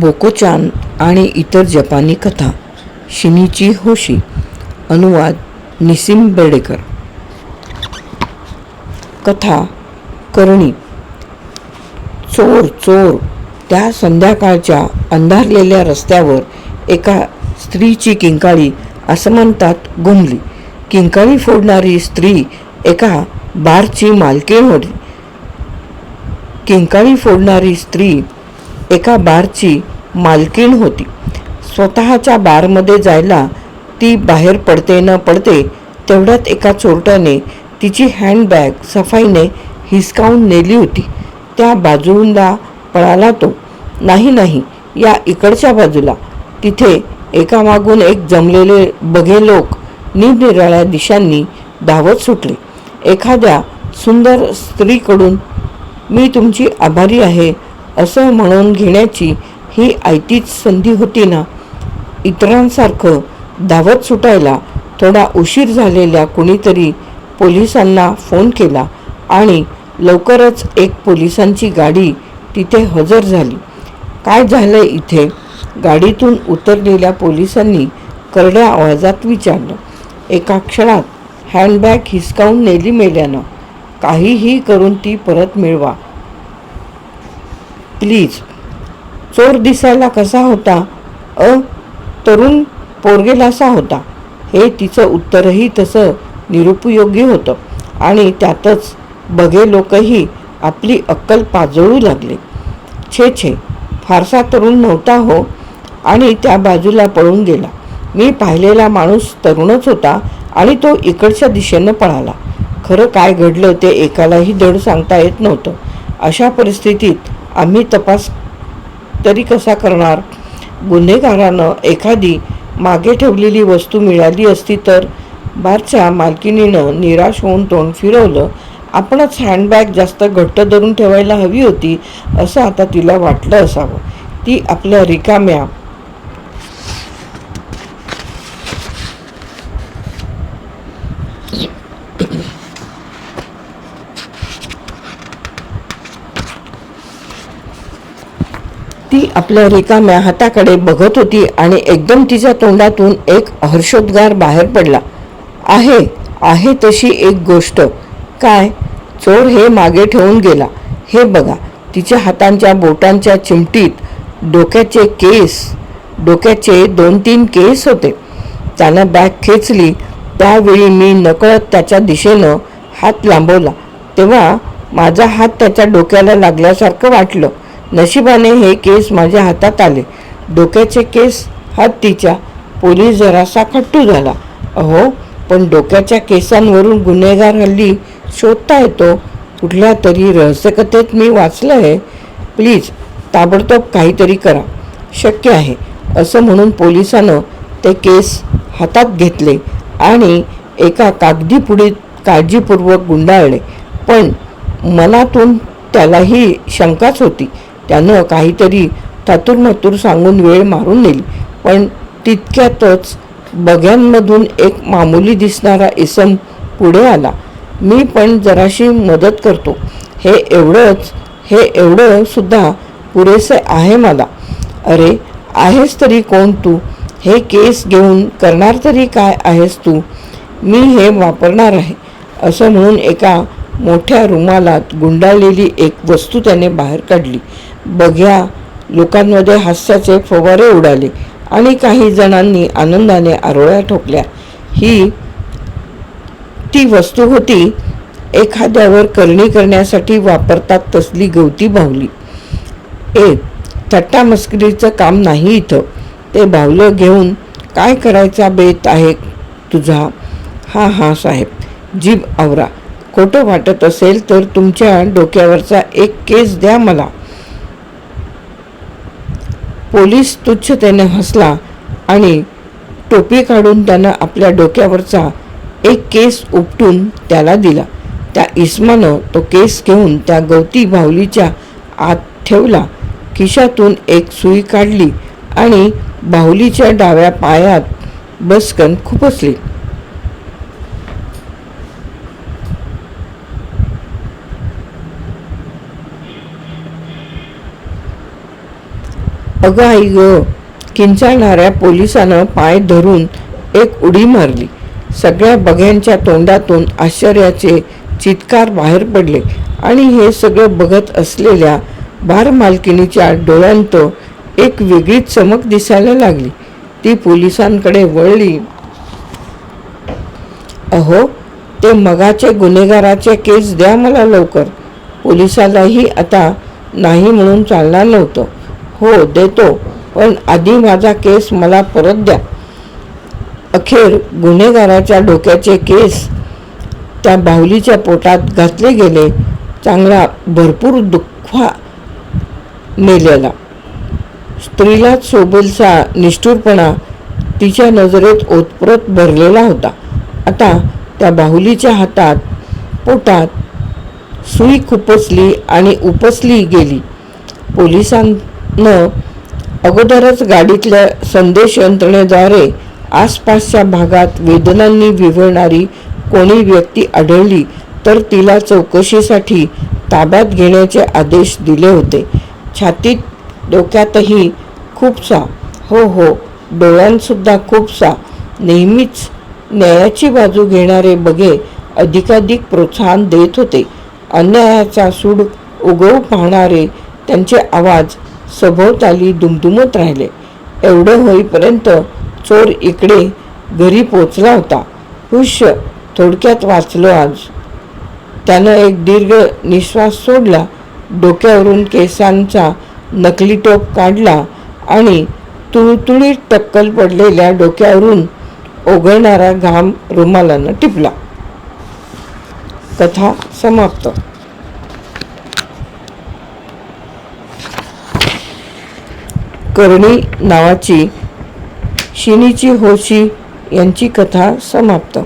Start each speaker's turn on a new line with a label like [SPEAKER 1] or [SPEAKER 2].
[SPEAKER 1] बोकोचान आणि इतर जपानी कथा शिनीची होशी अनुवाद निसिम बेडेकर कथा करणी. चोर चोर. त्या संध्याकाळच्या अंधारलेल्या रस्त्यावर एका स्त्रीची किंकाळी असमानतात गुंगली किंकाळी फोडणारी स्त्री एका बारची मालकीण होती. किंकाळी फोडणारी स्त्री एका बारची मालकीण होती. स्वतःच्या बारमध्ये जायला ती बाहेर पडते न पडते तेवढ्यात एका चोरट्याने तिची हँडबॅग सफाईने हिसकावून नेली होती. त्या बाजूला पळाला तो. नाही नाही या इकडच्या बाजूला. तिथे एकामागून एक जमलेले बघे लोक निरनिराळ्या दिशांनी धावत सुटले. एखाद्या सुंदर स्त्रीकडून मी तुमची आभारी आहे. असं म्हणून घेण्याची ही आयतीच संधी होती ना? इतरांसारखं धावत सुटायला थोडा उशीर झालेल्या कुणीतरी पोलिसांना फोन केला आणि लवकरच एक पोलिसांची गाडी तिथे हजर झाली. काय झालं इथे? गाडीतून उतरलेल्या पोलिसांनी करड्या आवाजात विचारलं. एका क्षणात हँडबॅग हिसकावून नेली मेल्यानं. काहीही करून ती परत मिळवा. प्लीज. चोर दिसायला कसा होता? अ? तरुण पोरगेलासा होता. हे तिचं उत्तरही तसं निरुपयोगी होतं. आणि त्यातच बघे लोकही आपली अक्कल पाजळू लागले. छे छे. फारसा तरुण नव्हता हो. आणि त्या बाजूला पळून गेला. मी पाहिलेला माणूस तरुणच होता आणि तो इकडच्या दिशेनं पळाला. खरं काय घडलं ते एकालाही धड सांगता येत नव्हतं. अशा परिस्थितीत आम्ही तपास तरी कसा करणार? गुन्हेगारानं एखादी मागे ठेवलेली वस्तू मिळाली असती तर बारच्या मालकिनीनं निराश होऊन तोंड फिरवलं. आपणच हँडबॅग जास्त घट्ट धरून ठेवायला हवी होती असं आता तिला वाटलं असावं. ती आपल्या रिकाम्या ती आपल्या रिकाम्या हाताकडे बघत होती आणि एकदम तिच्या तोंडातून एक हर्षोद्गार बाहेर पडला. आहे आहे तशी एक गोष्ट. काय? चोर हे मागे ठेवून गेला. हे बघा तिच्या हातांच्या बोटांच्या चिमटीत डोक्याचे केस डोक्याचे दोन तीन केस होते. त्यानं बॅग खेचली. त्यावेळी मी नकळत त्याच्या दिशेनं हात लांबवला. तेव्हा माझा हात त्याच्या डोक्याला लागल्यासारखं वाटलं. नशिबाने हे केस माझ्या हातात आले. डोक्याचे केस हत्तीच्या पोलीस जरासा खट्टू झाला. अहो पण डोक्याच्या केसांवरून गुन्हेगार हल्ली शोधता येतो. कुठल्या तरी रहस्यकथेत मी वाचलं आहे. प्लीज ताबडतोब काहीतरी करा. शक्य आहे. असं म्हणून पोलिसानं ते केस हातात घेतले आणि एका कागदी पुढीत काळजीपूर्वक गुंडाळले. पण मनातून त्यालाही शंकाच होती. त्यानं काहीतरी थातूरमतूर सांगून वेळ मारून नेली. पण तितक्यातच बघ्यांमधून एक मामुली दिसणारा इसम पुढे आला. मी पण जराशी मदत करतो. हे एवढंच हे एवढं सुद्धा पुरेसे आहे मला. अरे आहेस तरी कोण तू? हे केस घेऊन करणार तरी काय आहेस तू? मी हे वापरणार आहे. असं म्हणून एका मोठ्या रुमालात गुंडाळलेली एक वस्तू त्याने बाहेर काढली. बघ्या लोकांमध्ये हास्याचे फवारे उडाले आणि काही जणांनी आनंदाने आरोळ्या ठोकल्या. ही ती वस्तू होती एखाद्यावर करणी करण्यासाठी वापरतात तसली गवती बाहुली. ए थट्टा मस्करीचं काम नाही इथं. ते बाहुलं घेऊन काय करायचा बेत आहे तुझा? हा हा साहेब जीभ आवरा. खोटं वाटत असेल तर तुमच्या डोक्यावरचा एक केस द्या मला. पोलीस तुच्छतेने हसला आणि टोपी काढून त्यानं आपल्या डोक्यावरचा एक केस उपटून त्याला दिला. त्या इस्मानं तो केस घेऊन त्या गवती बाहुलीच्या आत ठेवला. खिशातून एक सुई काढली आणि बाहुलीच्या डाव्या पायात बसकन खुपसली. अगं आई ग किंचाळणाऱ्या पोलिसानं पाय धरून एक उडी मारली. सगळ्या बघ्यांच्या तोंडातून आश्चर्याचे चित्कार बाहेर पडले आणि हे सगळं बघत असलेल्या बार मालकिनीच्या डोळ्यांत एक वेगळीच चमक दिसायला लागली. ती पोलिसांकडे वळली. अहो ते मगाचे गुन्हेगाराचे केस द्या मला लवकर. पोलिसालाही आता नाही म्हणून चालणार नव्हतं. हो देतो. पण आधी माझा केस मला परत द्या. अखेर गुन्हेगाराच्या डोक्याचे केस त्या बाहुलीच्या पोटात घातले गेले. चांगला भरपूर दुःखा मेलेला. स्त्रीलाच सोबलचा निष्ठुरपणा तिच्या नजरेत ओतप्रोत भरलेला होता. आता त्या बाहुलीच्या हातात पोटात सुई खुपसली आणि उपसली गेली. न अगोदरच गाडीतल्या संदेश यंत्रणेद्वारे आसपासच्या भागात वेदनांनी विवरणारी कोणी व्यक्ती आढळली तर तिला चौकशीसाठी ताब्यात घेण्याचे आदेश दिले होते. छातीत डोक्यातही खूपसा हो हो डोळ्यांसुद्धा खूपसा नेहमीच न्यायाची बाजू घेणारे बघे अधिकाधिक प्रोत्साहन देत होते. अन्यायाचा सूड उगवू पाहणारे त्यांचे आवाज सभोवताली दुमदुमत राहिले. एवढं होईपर्यंत चोर इकडे घरी पोचला होता. हुश्य थोडक्यात वाचलो आज. त्यानं एक दीर्घ निश्वास सोडला. डोक्यावरून केसांचा नकली टोप काढला आणि तुळतुळीत टक्कल पडलेल्या डोक्यावरून ओघळणारा घाम रुमालानं टिपला. कथा समाप्त. करणी नावाची शिनीची होशी यांची कथा समाप्त.